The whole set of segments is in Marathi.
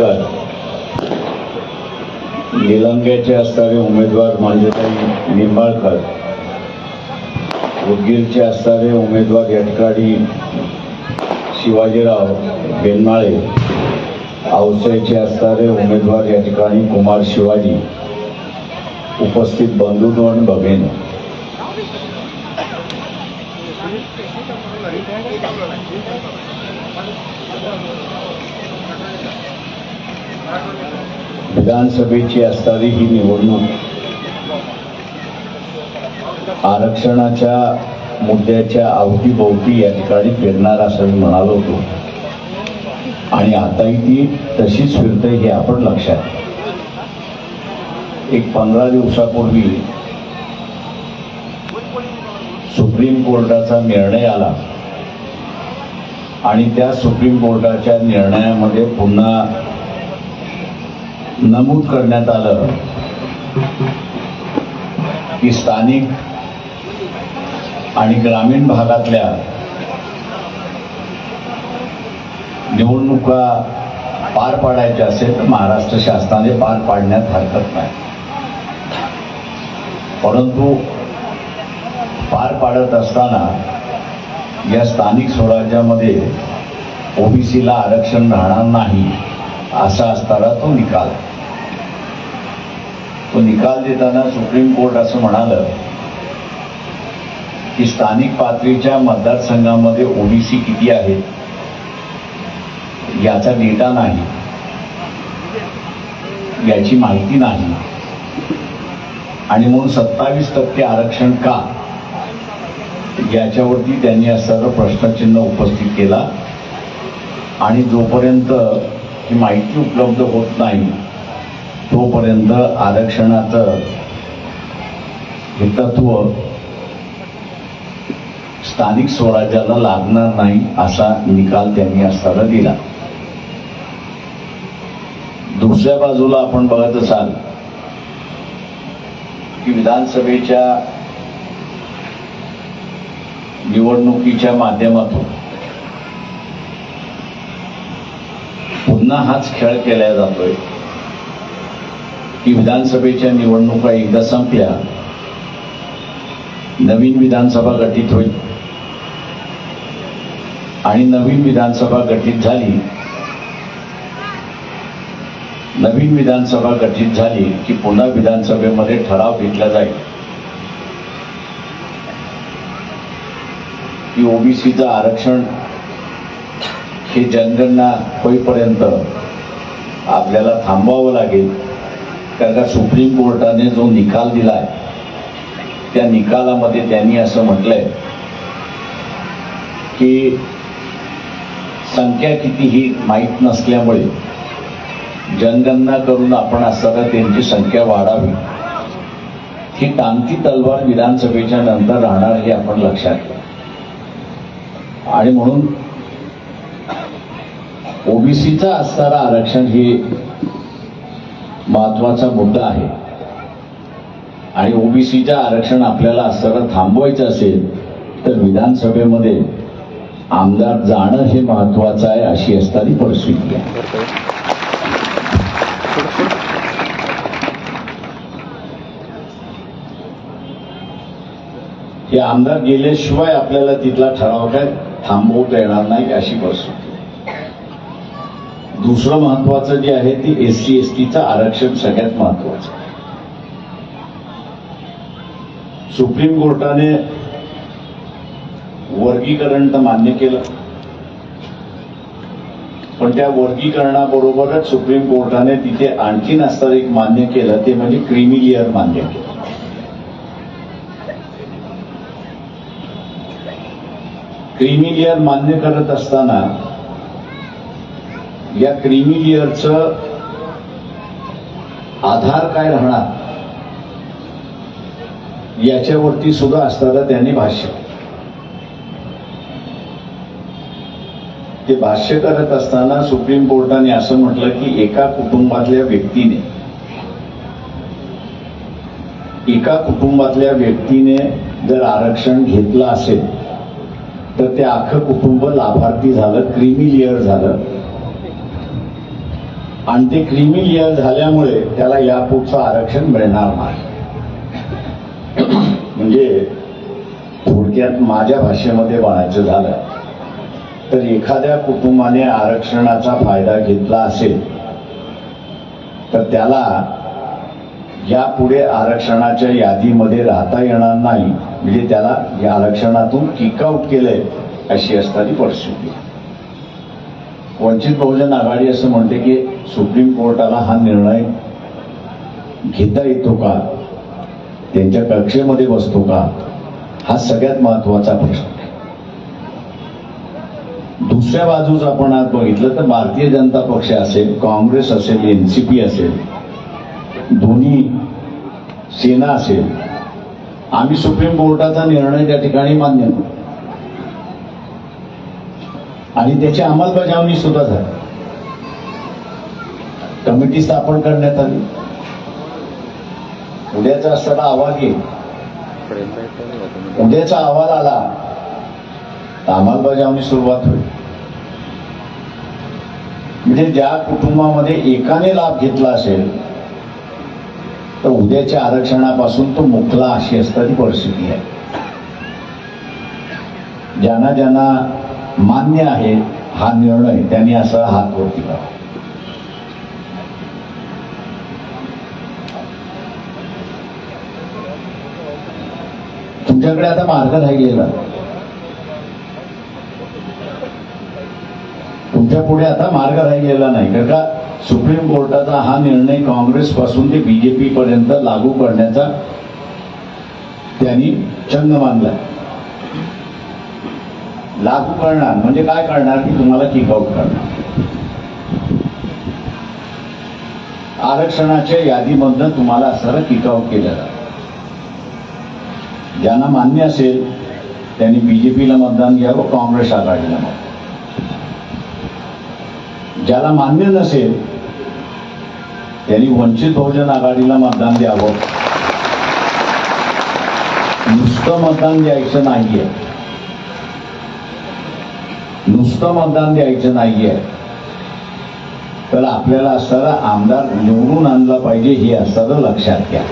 मुंबईकर निलंग्याचे असणारे उमेदवार म्हणजे मांजुताई निंबाळकर. उदगीरचे असणारे उमेदवार या ठिकाणी शिवाजीराव बेनमाळे औसळचे असणारे उमेदवार या ठिकाणी कुमार शिवाजी. उपस्थित बंधुत्वन बघेन. विधानसभेची असणारी ही निवडणूक आरक्षणाच्या मुद्द्याच्या अवतीभोवती या ठिकाणी फिरणार असं मी म्हणालो होतो. आणि आताही ती तशीच फिरते हे आपण लक्षात एक पंधरा दिवसापूर्वी सुप्रीम कोर्टाचा निर्णय आला. आणि त्या सुप्रीम कोर्टाच्या निर्णयामध्ये पुन्हा नमूद करण्यात आलं की स्थानिक आणि ग्रामीण भागातल्या निवडणुका पार पाडायच्या असेल तर महाराष्ट्र शासनाने पार पाडण्यात हरकत नाही. परंतु पार पाडत असताना या स्थानिक स्वराज्यामध्ये ओबीसीला आरक्षण राहणार नाही असा असताना तो निकाल. निकाल देताना सुप्रीम कोर्ट असं म्हणालं की स्थानिक पातळीच्या मतदारसंघामध्ये ओबीसी किती आहेत? याचा डेटा नाही. याची माहिती नाही. आणि म्हणून सत्तावीस टक्के आरक्षण का? याच्यावरती त्यांनी असं प्रश्नचिन्ह उपस्थित केला. आणि जोपर्यंत ही माहिती उपलब्ध होत नाही तोपर्यंत आरक्षणाचं हे तत्व स्थानिक स्वराज्याला लागणार नाही असा निकाल त्यांनी असताना दिला. दुसऱ्या बाजूला आपण बघत असाल की विधानसभेच्या निवडणुकीच्या माध्यमातून पुन्हा हाच खेळ केला जातोय. की विधानसभेच्या निवडणुका एकदा संपल्या नवीन विधानसभा गठीत होईल. आणि नवीन विधानसभा गठीत झाली नवीन विधानसभा गठीत झाली की पुन्हा विधानसभेमध्ये ठराव घेतला जाईल. की ओबीसीचं आरक्षण हे जनगणना होईपर्यंत आपल्याला थांबवावं लागेल. कारण का सुप्रीम कोर्टाने जो निकाल दिलाय त्या निकालामध्ये त्यांनी असं म्हटलंय की संख्या किती ही माहीत नसल्यामुळे जनगणना करून आपण असताना त्यांची संख्या वाढावी. ही टांगती तलवार विधानसभेच्या नंतर राहणार हे आपण लक्षात घ्या आणि म्हणून ओबीसीचं असणारं आरक्षण हे महत्त्वाचा मुद्दा आहे. आणि ओबीसीचं आरक्षण आपल्याला सरळ थांबवायचं असेल तर विधानसभेमध्ये आमदार जाणं हे महत्वाचं आहे अशी असणारी परिस्थिती आहे. हे आमदार गेल्याशिवाय आपल्याला तिथला ठराव काय थांबवता येणार नाही अशी परिस्थिती. दुसरं महत्वाचं जे आहे ते एस सी एस टीचं आरक्षण सगळ्यात महत्वाचं. सुप्रीम कोर्टाने वर्गीकरण तर मान्य केलं. पण त्या वर्गीकरणाबरोबरच सुप्रीम कोर्टाने तिथे आणखीन असतं एक मान्य केलं ते म्हणजे क्रिमिलियर मान्य केलं. क्रिमिलियर मान्य करत असताना या क्रिमी इयरचं आधार काय राहणार? याच्यावरती सुद्धा असताना त्यांनी भाष्य. ते भाष्य करत असताना सुप्रीम कोर्टाने असं म्हटलं की एका कुटुंबातल्या व्यक्तीने एका कुटुंबातल्या व्यक्तीने जर आरक्षण घेतलं असेल तर ते अख्खं कुटुंब लाभार्थी झालं क्रिमी लेअर झालं. आणि ते क्रिमिलियर झाल्यामुळे त्याला यापुढचं आरक्षण मिळणार नाही. म्हणजे थोडक्यात माझ्या भाषेमध्ये म्हणायचं झालं तर एखाद्या कुटुंबाने आरक्षणाचा फायदा घेतला असेल तर त्याला यापुढे आरक्षणाच्या यादीमध्ये राहता येणार नाही. म्हणजे त्याला या आरक्षणातून किकआउट केलंय अशी असणारी परिस्थिती. वंचित बहुजन आघाडी असं म्हणते की सुप्रीम कोर्टाला हा निर्णय घेता येतो का? त्यांच्या कक्षेमध्ये बसतो का? हा सगळ्यात महत्त्वाचा प्रश्न दुसऱ्या बाजूस आपण आज बघितलं तर भारतीय जनता पक्ष असेल काँग्रेस असेल एनसीपी असेल दोन्ही सेना असेल आम्ही सुप्रीम कोर्टाचा निर्णय त्या ठिकाणी मान्य करू आणि त्याची अंमलबजावणी सुद्धा झाली. कमिटी स्थापन करण्यात आली. उद्याचा असताना आवाज येईल. उद्याचा अहवाल आला तर अंमलबजावणी सुरुवात होईल. म्हणजे ज्या कुटुंबामध्ये एकाने लाभ घेतला असेल तर उद्याच्या आरक्षणापासून तो मुकला अशी असताची परिस्थिती आहे. ज्यांना ज्यांना मान्य आहे हा निर्णय त्यांनी असा हात वरती करा तुमच्याकडे आता मार्ग राहिलेला तुमच्यापुढे आता मार्ग राहिलेला नाही. कारण का सुप्रीम कोर्टाचा हा निर्णय काँग्रेस पासून ते बीजेपी पर्यंत लागू करण्याचा त्यांनी चंग मानला. लागू करणार म्हणजे काय करणार की तुम्हाला किकआउट करणार. आरक्षणाच्या यादीमधनं तुम्हाला असणारं किकआउट केलं जातं ज्यांना मान्य असेल त्यांनी बीजेपीला मतदान घ्यावं काँग्रेस आघाडीला मतदान. ज्याला मान्य नसेल त्यांनी वंचित बहुजन आघाडीला मतदान द्यावं. नुसतं मतदान द्यायचं नाहीये. नुसतं मतदान द्यायचं नाहीये. तर आपल्याला असणारा आमदार निवडून आणला पाहिजे हे असणारं लक्षात घ्या.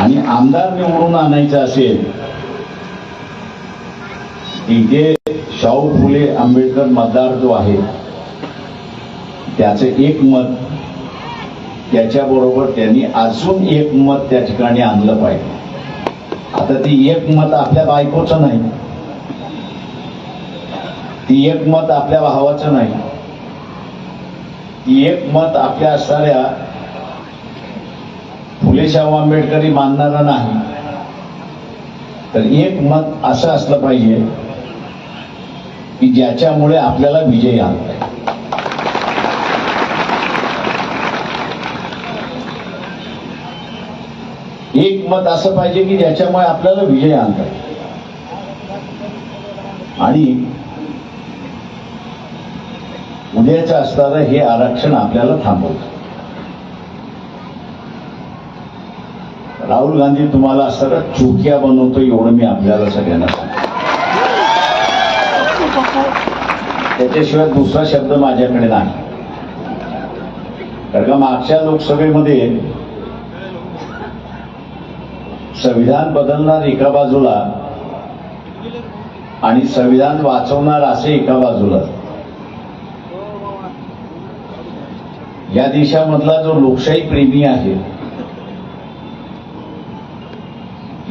आणि आमदार निवडून आणायचं असेल इथे शाहू फुले आंबेडकर मतदार जो आहे त्याचं एक मत त्याच्याबरोबर त्यांनी अजून एक मत त्या ठिकाणी आणलं पाहिजे. आता ती एक मत आपल्या बायकोचं नाही. ती एक मत आपल्या भावाचं नाही. ती एक मत आपल्या असणाऱ्या फुले शाहू आंबेडकरी मानणारा नाही. तर एक मत असं असलं पाहिजे की ज्याच्यामुळे आपल्याला विजय आणता एक मत असं पाहिजे की ज्याच्यामुळे आपल्याला विजय आणता आणि उद्याचं असणारं हे आरक्षण आपल्याला थांबवतं. राहुल गांधी तुम्हाला असणारं चुक्या बनवतो एवढं मी आपल्याला सगळ्यांना त्याच्याशिवाय दुसरा शब्द माझ्याकडे नाही. कारण का मागच्या लोकसभेमध्ये संविधान बदलणार एका बाजूला आणि संविधान वाचवणार असे एका बाजूला. या देशामधला जो लोकशाही प्रेमी आहे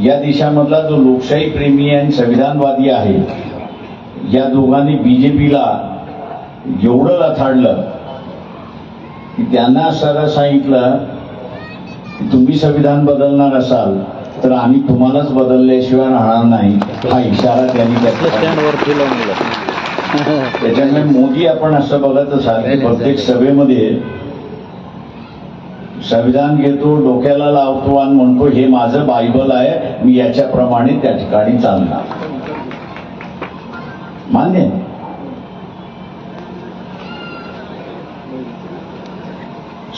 या देशामधला जो लोकशाही प्रेमी आणि संविधानवादी आहे या दोघांनी बीजेपीला एवढं लथाडलं की त्यांना सगळं सांगितलं की तुम्ही संविधान बदलणार असाल तर आम्ही तुम्हालाच बदलल्याशिवाय राहणार नाही. हा इशारा त्यांनी त्याच्यामुळे मोदी आपण असं बघत असाल की प्रत्येक सभेमध्ये संविधान घेतो डोक्याला लावतो आणि म्हणतो हे माझं बायबल आहे मी याच्याप्रमाणे त्या ठिकाणी चालणार. मान्य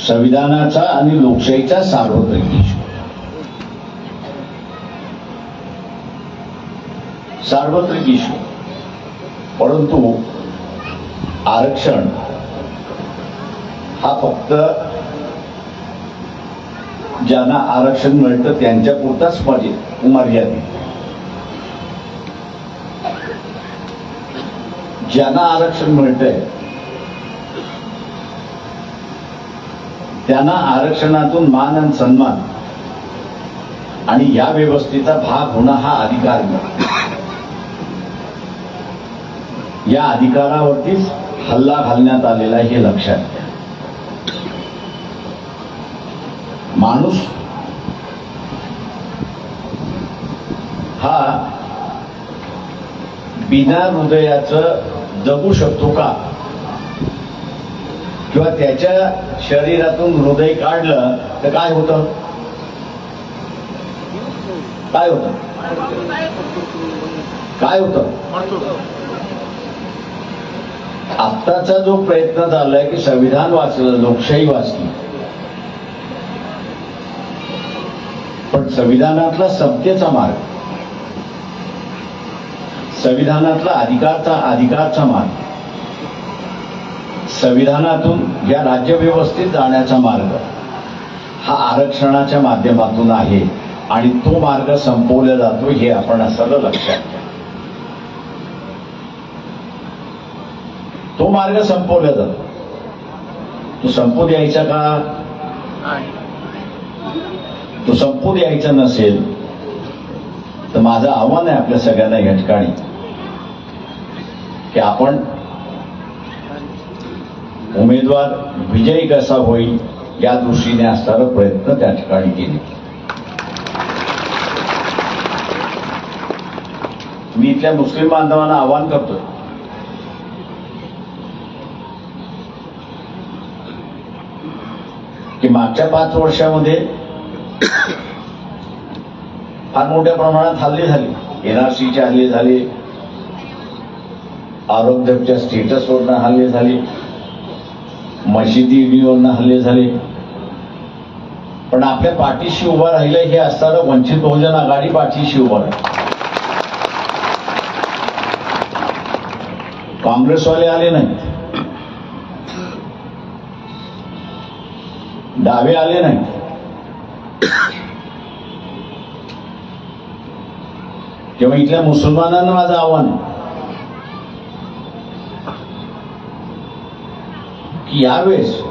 संविधानाचा आणि लोकशाहीचा सार्वत्रिक इशू सार्वत्रिक इशू परंतु आरक्षण हा फक्त ज्यांना आरक्षण मिळतं त्यांच्या पुरताच मर्यादित मर्यादित ज्यांना आरक्षण मिळतंय त्यांना आरक्षणातून मान आणि सन्मान आणि या व्यवस्थेचा भाग होणं हा अधिकार मिळतो. या अधिकारावरतीच हल्ला घालण्यात आलेला हे लक्षात घ्या. माणूस हा बिना हृदयाचं जगू शकतो का? किंवा त्याच्या शरीरातून हृदय काढलं तर काय होतं? काय होतं? काय होतं? आत्ताचा जो प्रयत्न झालाय की संविधान वाचलं लोकशाही वाचली. संविधानातला सत्तेचा मार्ग. संविधानातला अधिकारचा अधिकारचा मार्ग. संविधानातून या राज्यव्यवस्थेत जाण्याचा मार्ग हा आरक्षणाच्या माध्यमातून आहे आणि तो मार्ग संपवला जातो हे आपण असं लक्षात घ्या. तो मार्ग संपवला जातो. तो संपू द्यायचा का? तो संपू यायचा नसेल तर माझं आव्हान आहे आपल्या सगळ्यांना या ठिकाणी की आपण उमेदवार विजयी कसा होईल या दृष्टीने असणारा प्रयत्न त्या ठिकाणी केले. मी इथल्या मुस्लिम बांधवांना आवाहन करतो की मागच्या पाच वर्षामध्ये फार मोठ्या प्रमाणात हल्ले झाले. एनआरसीचे हल्ले झाले. आरोग्याच्या स्टेटसवरनं हल्ले झाले. मशिदी मशिदीवरनं हल्ले झाले. पण आपल्या पाठीशी उभा राहिलं हे असताना वंचित बहुजन आघाडी पाठीशी उभा राहिलं. काँग्रेसवाले आले नाहीत. डावे आले नाहीत. तेव्हा इथल्या मुसलमानांना माझं आव्हान की यावेळेस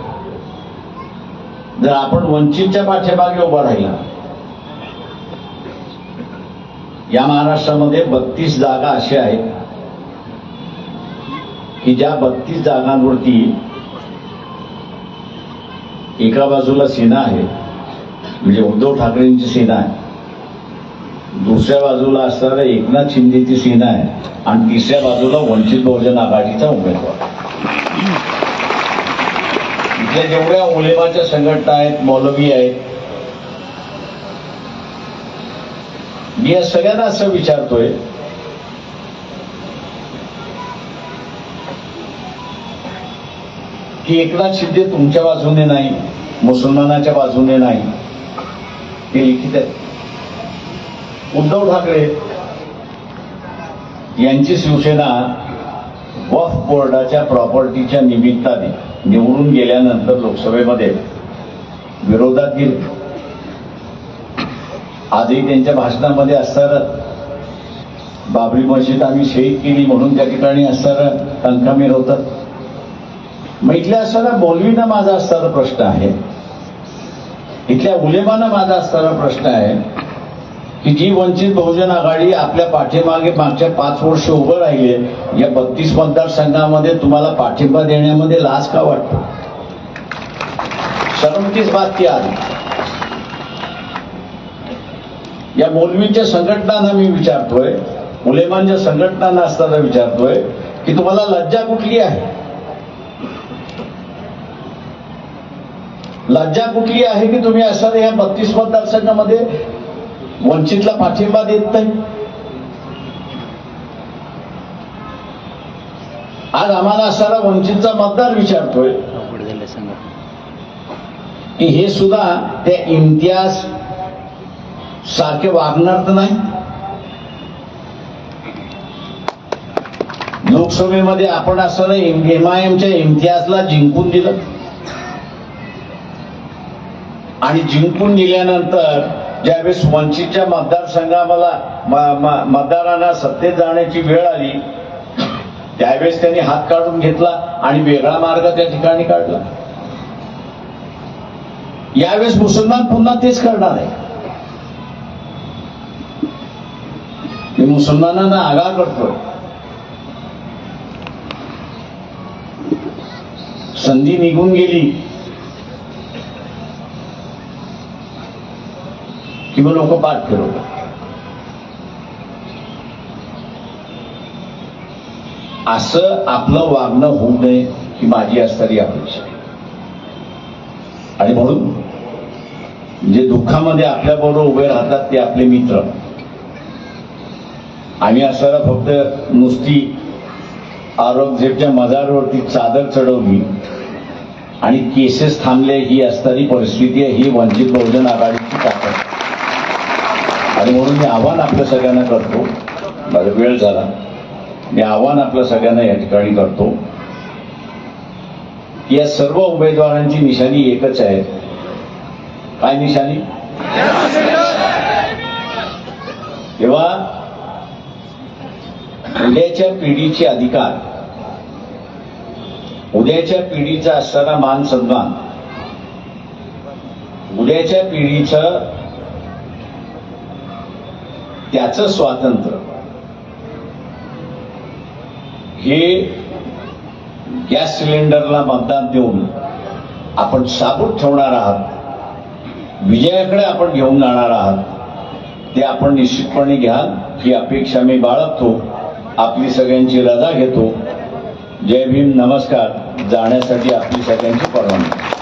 जर आपण वंचितच्या पाठीमागे उभा राहिला या महाराष्ट्रामध्ये बत्तीस जागा अशा आहेत की ज्या बत्तीस जागांवरती एका बाजूला सेना आहे म्हणजे उद्धव ठाकरेंची सेना आहे. दुसऱ्या बाजूला असणाऱ्या एकनाथ शिंदेची सेना आहे आणि तिसऱ्या बाजूला वंचित बहुजन आघाडीचा उमेदवार. इथल्या जेवढ्या उलेमाच्या संघटना आहेत मौलवी आहेत मी या सगळ्यांना असं विचारतोय की एकनाथ शिंदे तुमच्या बाजूने नाही मुसलमानाच्या बाजूने नाही ते लिखित आहे. उद्धव ठाकरे यांची शिवसेना वफ बोर्डाच्या प्रॉपर्टीच्या निमित्ताने निवडून गेल्यानंतर लोकसभेमध्ये विरोधात गेली. आजही त्यांच्या भाषणामध्ये असणारं बाबरी मस्जिद आम्ही शहीद केली म्हणून त्या ठिकाणी असणारं टंका होतात. मग इथल्या असणारा मौलवींना माझा असणारा प्रश्न आहे. इथल्या उलेमाना माझा असणारा प्रश्न आहे. की जी वंचित बहुजन आघाडी आपल्या पाठीमागे मागच्या पाच वर्ष उभं राहिले या बत्तीस मतदारसंघामध्ये तुम्हाला पाठिंबा देण्यामध्ये लाज का वाटतो? सरमतीस बात आली या मौलवीच्या संघटनांना मी विचारतोय मुलेमानच्या संघटनांना असताना विचारतोय की तुम्हाला लज्जा कुठली आहे? लज्जा कुठली आहे की तुम्ही असणाऱ्या या बत्तीस मतदारसंघामध्ये वंचितला पाठिंबा देत नाही. आज आम्हाला असणारा वंचितचा मतदार विचारतोय. की हे सुद्धा त्या इम्तियाज सारखे वागणार तर नाही? लोकसभेमध्ये आपण असं एमआयएमच्या इम्तियाजला जिंकून दिलं. आणि जिंकून दिल्यानंतर ज्यावेळेस वंचितच्या मतदारसंघा मतदारांना सत्तेत जाण्याची वेळ आली त्यावेळेस त्यांनी हात काढून घेतला आणि वेगळा मार्ग त्या ठिकाणी काढला. यावेळेस मुसलमान पुन्हा तेच करणार आहे. मी मुसलमानांना आगाह करतो संधी निघून गेली. की लोक बाद फिरवतात. असं आपलं वागणं होऊ नये ही माझी असणारी अपेक्षा आणि म्हणून जे दुःखामध्ये आपल्याबरोबर उभे राहतात ते आपले मित्र. आम्ही असणारा फक्त नुसती औरंगजेबच्या मजारवरती चादर चढवली आणि केसेस थांबले ही असणारी परिस्थिती आहे ही वंचित बहुजन आघाडीची ताकद आहे. आणि म्हणून मी आव्हान आपल्या सगळ्यांना करतो. माझा वेळ झाला. मी आव्हान आपल्या सगळ्यांना या ठिकाणी करतो. या सर्व उमेदवारांची निशाणी एकच आहे. काय निशाणी? तेव्हा उद्याच्या पिढीचे अधिकार उद्याच्या पिढीचा असणारा मान सन्मान उद्याच्या पिढीचं त्याचं स्वातंत्र्य. हे गॅस सिलेंडरला मतदान देऊन आपण साबूत ठेवणार आहात. विजयाकडे आपण घेऊन जाणार आहात. ते आपण निश्चितपणे घ्याल ही अपेक्षा मी बाळगतो. आपली सगळ्यांची रजा घेतो. जय भीम नमस्कार. जाण्यासाठी आपली सगळ्यांची परवानगी.